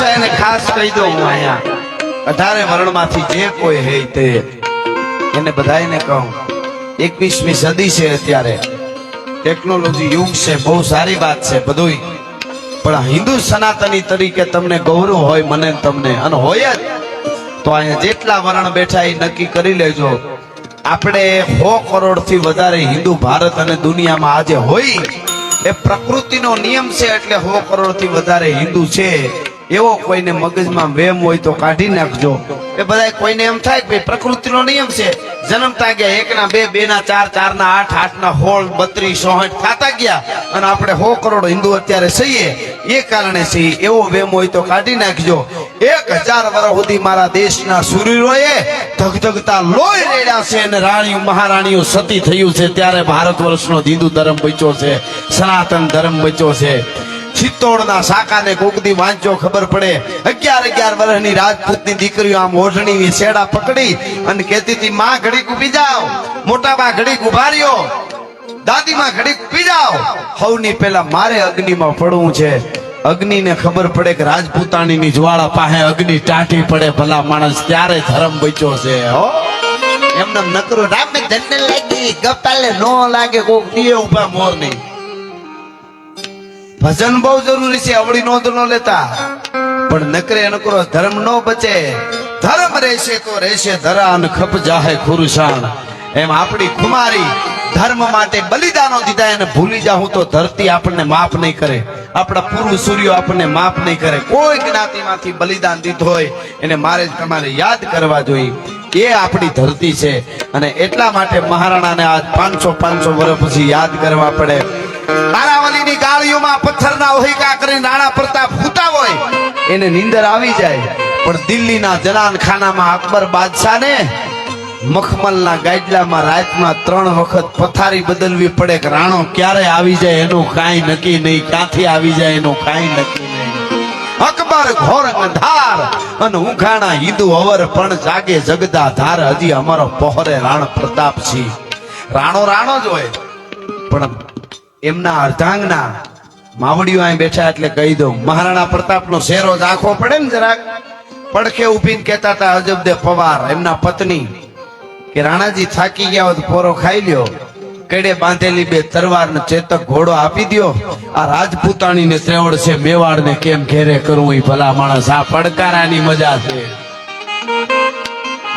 બેઠા એને ખાસ કહી દઉં હું અહીંયા. અઢારે વર્ણમાંથી જે કોઈ હે તે એને બધાયને કહું. એકવીસમી સદી છે અત્યારે. ટેકનોલોજી યુગ છે, બહુ સારી વાત છે બધુંય. પણ હિન્દુ સનાતની તરીકે તમને ગૌરવ હોય મને તમને, અને હોય જ, તો અહીંયા જેટલા વર્ણ બેઠા એ નક્કી કરી લેજો. આપણે સો કરોડથી વધારે હિન્દુ ભારત અને દુનિયામાં આજે હોય એ પ્રકૃતિનો નિયમ છે એટલે સો કરોડથી વધારે હિન્દુ છે. એવો કોઈને મગજમાં વેમ હોય તો કાઢી નાખજો. એ બધા કોઈને એમ થાય કે પ્રકૃતિનો નિયમ છે. જન્મતા ગયા એક ના બે બે ના ચાર ચાર ના આઠ આઠ ના હોળ બત્રીસ થતા ગયા. અને આપણે સો કરોડ હિન્દુ અત્યારે સહીએ એ કારણે સહી એવો વેમ હોય તો કાઢી નાખજો. એક હજાર વર્ષ સુધી મારા દેશના સુરીરોએ ધગધગતા લોહી રેડ્યા છે અને રાણીઓ, મહારાણીઓ સતી થયું છે. ત્યારે ભારત વર્ષનો હિન્દુ ધર્મ બચ્યો છે, સનાતન ધર્મ બચ્યો છે. ચિત્તોડના કોક કોકદી વાંચો ખબર પડે. અગિયાર અગિયાર વર્ષની રાજપૂતની દીકરીઓ આમ ઓઢણીની શેડા પકડી અને કહેતી હતી, માં, ઘડીક ઊભી જાઓ. મોટા બા ઘડીક ઊભા રહ્યો. દાદીમાં, ઘડીક ઊભી જાઓ. હવની પેલા મારે અગ્નિમાં પડવું છે. અગ્નિને ખબર પડે કે રાજપૂતાણીની જ્વાળા પાસે અગ્નિ ટાટી પડે. ભલા માણસ ત્યારે ધર્મ બચ્યો છે, હો. એમને નકરો રામે જન્ને લાગી. ગપાલે નો લાગે, કોક દિયે ઊભા મોર નહીં ભજન બહુ જરૂરી છે, અવળી નોંધ ન લેતા. પણ નકરે નકરો ધર્મ નો બચે. ધર્મ રહેશે તો રહેશે ધરા ખપ જાહે ખુરશાન. એમ આપણી ખુમારી ધર્મ માટે બલિદાનો દીધા એને ભૂલી જાઉં તો ધરતી આપણને માફ નહીં કરે. આપણા પૂર્વ સૂર્યો આપણને માફ નહીં કરે. કોઈ જ્ઞાતિમાંથી બલિદાન દીધું હોય, એને મારે તમારે યાદ કરવા જોઈએ. એ આપણી ધરતી છે. અને એટલા માટે મહારાણાને આજ પાંચસો પાંચસો વર્ષ પછી યાદ કરવા પડે. તારાવલીની ગાળીઓમાં પથ્થરના ઓહિકા કરી નાણા પ્રતાપ ફૂતા હોય, એને નીંદર આવી જાય. પણ દિલ્હીના જલાન ખાનામાં અકબર બાદશાહને મખમલના ગાઈડલામાં રાતમાં ત્રણ વખત પથારી બદલવી પડે કે રાણો ક્યારે આવી જાય એનું કાંઈ નક્કી નહીં, ક્યાંથી આવી જાય એનું કાંઈ નક્કી નહીં. અકબર ઘોર અંધાર અને ઉઘાણા હિન્દુ અવર પણ જાગે જગદા ધાર હજી અમારો પહોરે રાણ પ્રતાપ છે. રાણો રાણો જ હોય, પણ એમના અર્ધાંગના માવડીઓ અહીં બેઠા એટલે કહી દઉં, મહારાણા પ્રતાપનો શેરો જ આંખો પડે ને જરાક. પડખે ઉભીને કહેતા હતા અજબદે પવાર. એમના પત્ની કે, રાણાજી થાકી ગયા હોય પોરો ખાઈ લ્યો. કડે બાંધેલી બે તરવાર ને ચેતક ઘોડો આપી દ્યો. આ રાજપૂતાણી ને ત્રેવડ છે મેવાડ ને કેમ ઘેરે કરવું એ ભલા માણસ, આ પડકારાની મજા છે.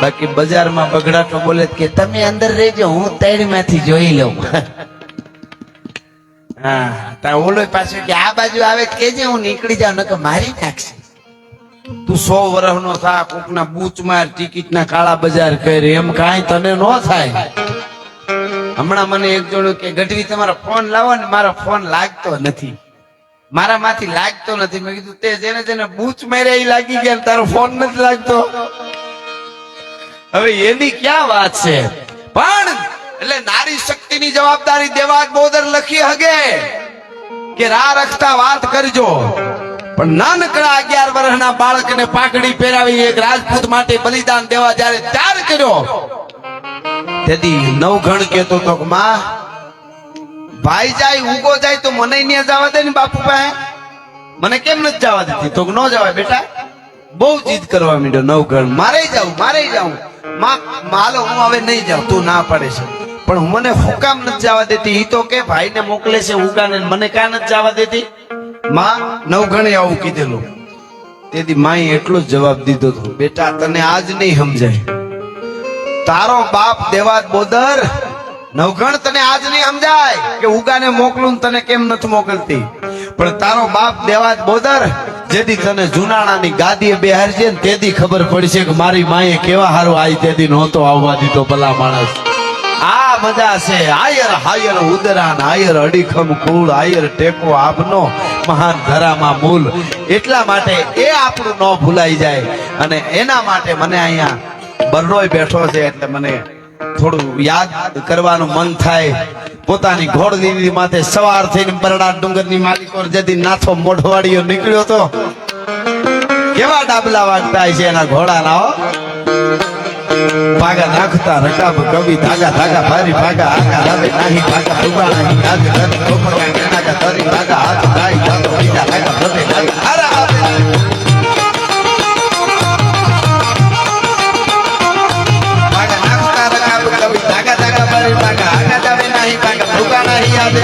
બાકી બજારમાં બગડાટો બોલે કે, તમે અંદર રહેજો, હું તૈડમાંથી જોઈ લઉં. હા ઓલો પાછો કે આ બાજુ આવે કેજે હું નીકળી જાઉં, નકર મારી નાખશે. તું સો વર્ષનો થા કોકના બૂચ માર ટિકિટ ના કાળા બજાર કરે, એમ કાંઈ તને નો થાય. હમણાં મને એક જોડું કે, ગઢવી, તમારો ફોન લાવો ને, મારો ફોન લાગતો નથી. મારા માંથી લાગતો નથી. મેં કીધું, તે જેને જેને બૂચ માર્યા એ લાગી ગયા તારો ફોન નથી લાગતો. હવે એની ક્યાં વાત છે? પણ, એટલે નારી શક્તિની જવાબદારી દેવા બોદર લખી હગે કે રા રખતા વાત કરજો. પણ નાનકડા અગિયાર વર્ષના બાળકને પાઘડી પહેરાવી એક રાજપૂત માટે બલિદાન દેવા જયારે ત્યાર કર્યો, તેથી નવઘણ કેતો તો માં, ભાઈ જાય ઉગો જાય તો મને ન્યા જવા દે ને બાપુ પાસે. મને કેમ નથી જવા દેતી? તો ન જવાય બેટા. બહુ જીદ કરવા માંડ્યો નવઘણ. મારે જાઉં મારે જાઉં. માં, માલો, હું હવે નહીં જાઉં. તું ના પડે છે. પણ મને હુકામ નથી જવા દેતી. ઈ તો કે ભાઈને મોકલે છે ઉગાને મને કા નથી જવા દેતી. માં નવઘણે આવું કીધેલું. તેથી માએ એટલો જ જવાબ દીધો હતો. બેટા, તને આજ નહીં સમજાય. તારો બાપ દેવાત બોદર નવઘણ તને આજ નહીં સમજાય કે ઉગાને મોકલું તને કેમ નથી મોકલતી. પણ તારો બાપ દેવાત બોદર, જેથી તને જુનાણાની ગાદીએ બેહારજે ને તેથી ખબર પડશે કે મારી માએ કેવા હારું આઈ તેથી નહોતો આવવા દીધો ભલા માણસ. મજા છે. આયર હાયર ઉદરાન, આયર અડીખમ કુળ, આયર ટેકો આપનો મહાન ધરામાં મૂલ. એટલા માટે એ આપણું ન ભૂલાઈ જાય. અને એના માટે મને અહીંયા બરડોય બેઠો છે એટલે મને થોડું યાદ કરવાનું મન થાય. પોતાની ઘોડની માથે સવાર થઈને બરડા ડુંગરની માલિકો જતી નાથો મોઢવાડીઓ નીકળ્યો તો કેવા ડાબલા વાગતા છે એના ઘોડાના હો? ભાગા નાખતા રટાબ કવિ ધાગા ધાગા ભારી ભાગા આગા લાવે નાહી ભાગા ફુગા નાહી નાગ ધરી ખોપડા નાગા ધરી ભાગા હાથ ગાય જાતો બીજા ભાગા ભલે ભાગા હારા આવે ભાગા નાહી ભાગા ફુગા નાહી આવે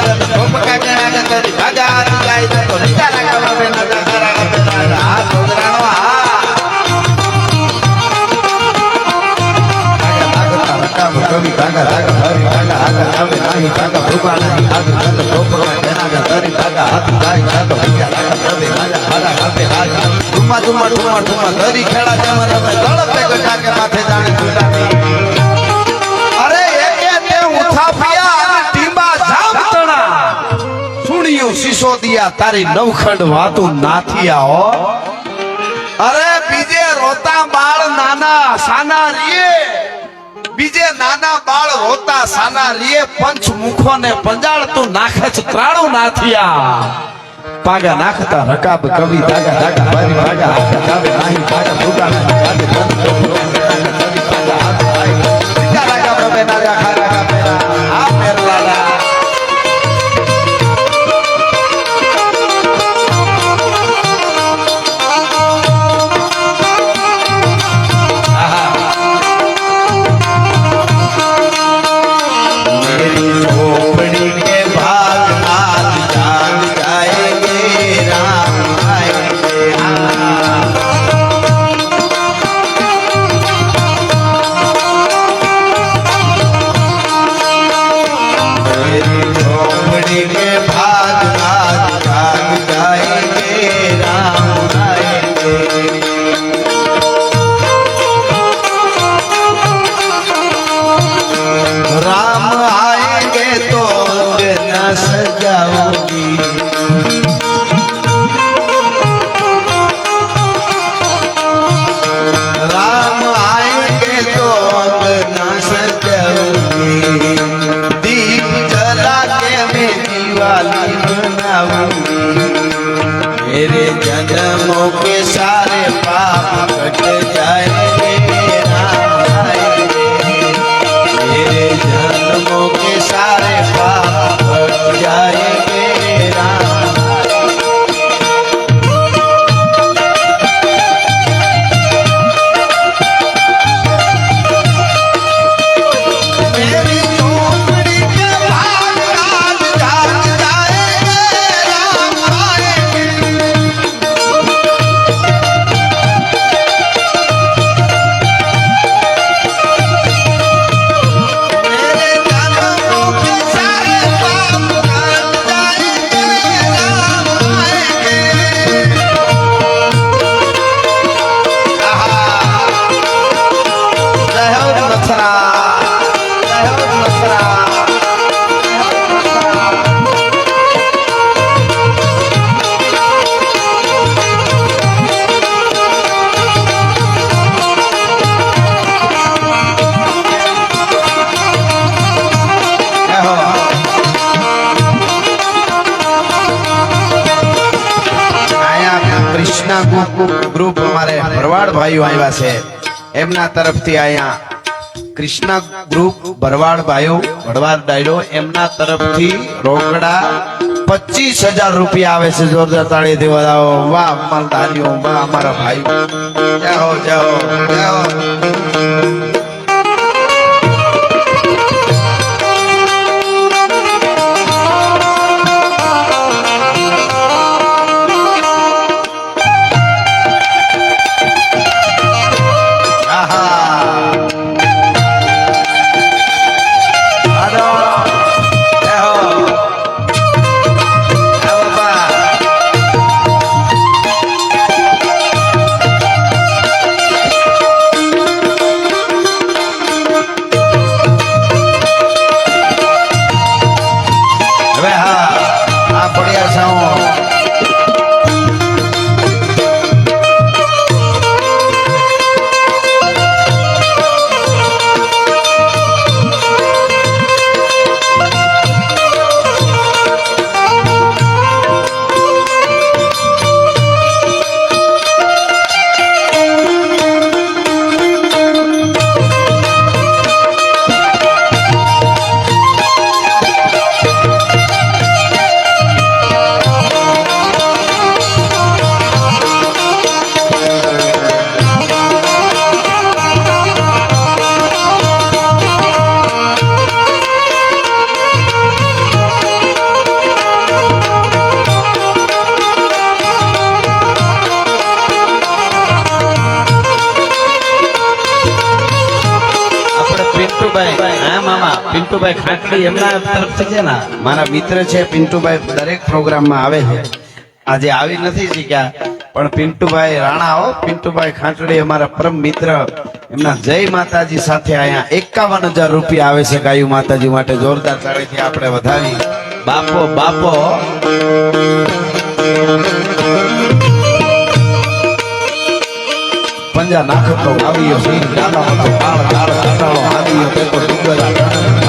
ધરી ભાગા હાથ ગાય જાતો કાકા કાકા હરી તારી નવખંડ વાતું નાથિયા હો. અરે બીજે રોતા બાળ નાના, સાના રીએ. બીજે નાના બાળ હોતા સાના રીએ પંચ મુખો ને પંજાળતું નાખે છે ત્રાણું નાથિયા પાગા નાખતા રકાબ કવિ દાગા દાગા બારી ભાગા હાથા જાવે નાહી ભાગા ભૂગા जन्मों के सारे पाप कट ભાઈઓ આવ્યા છે. એમના તરફથી અહીંયા કૃષ્ણ ગ્રુપ ભરવાડ ભાઈઓ, ભરવાડ ડાયડો એમના તરફથી રોકડા પચીસ હજાર રૂપિયા આવે છે જોરદાર તાળી દેવા આવો વાહ અમારા દાનીઓ વાહ, અમારા ભાઈઓ. જાઓ જાઓ જય પિન્ટુભાઈ ખાટલી એમના તરફથી છે ને મારા મિત્ર છે પિન્ટુભાઈ દરેક પ્રોગ્રામમાં આવે છે આજે આવી નથી શીખ્યા પણ પિન્ટુભાઈ રાણા હો પિન્ટુભાઈ ખાંટડી અમારા પરમ મિત્ર એમના જય માતાજી સાથે અહીંયા એકાવન હજાર રૂપિયા આવે છે ગાયુ માતાજી માટે જોરદાર તાળીથી આપણે વધાવી બાપો બાપો પંજા નાખતો આવ્યો સિંહ ગાલો હતો કાળ કાળ કાટાળો આવ્યો તે તો ડુંગરા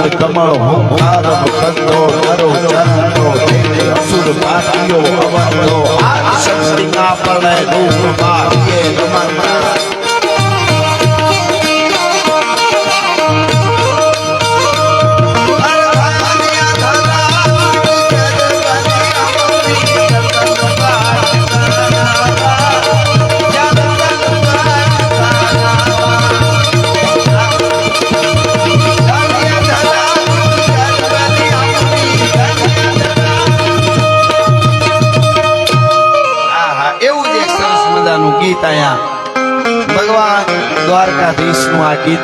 ચામુંડ કમળ હુંકાર કંદો કરો ચરણો અસુર પાટીઓ અવંતો આ શક્તિ ના પડે રૂપ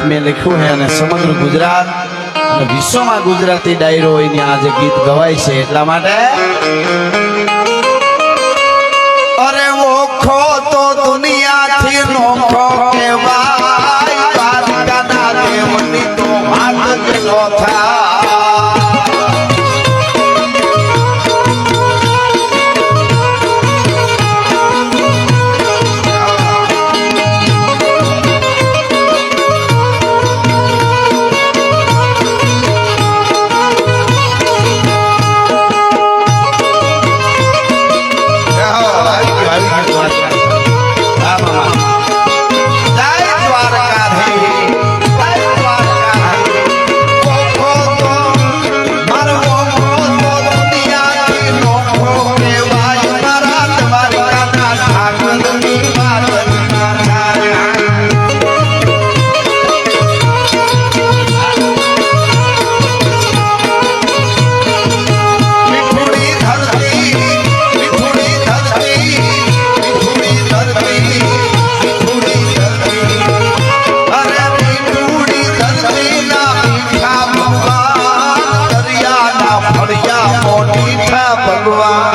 મેં લખ્યું છે અને સમગ્ર ગુજરાત વિશ્વમાં ગુજરાતી ડાયરો એની આજે ગીત ગવાય છે એટલા માટે ভগবান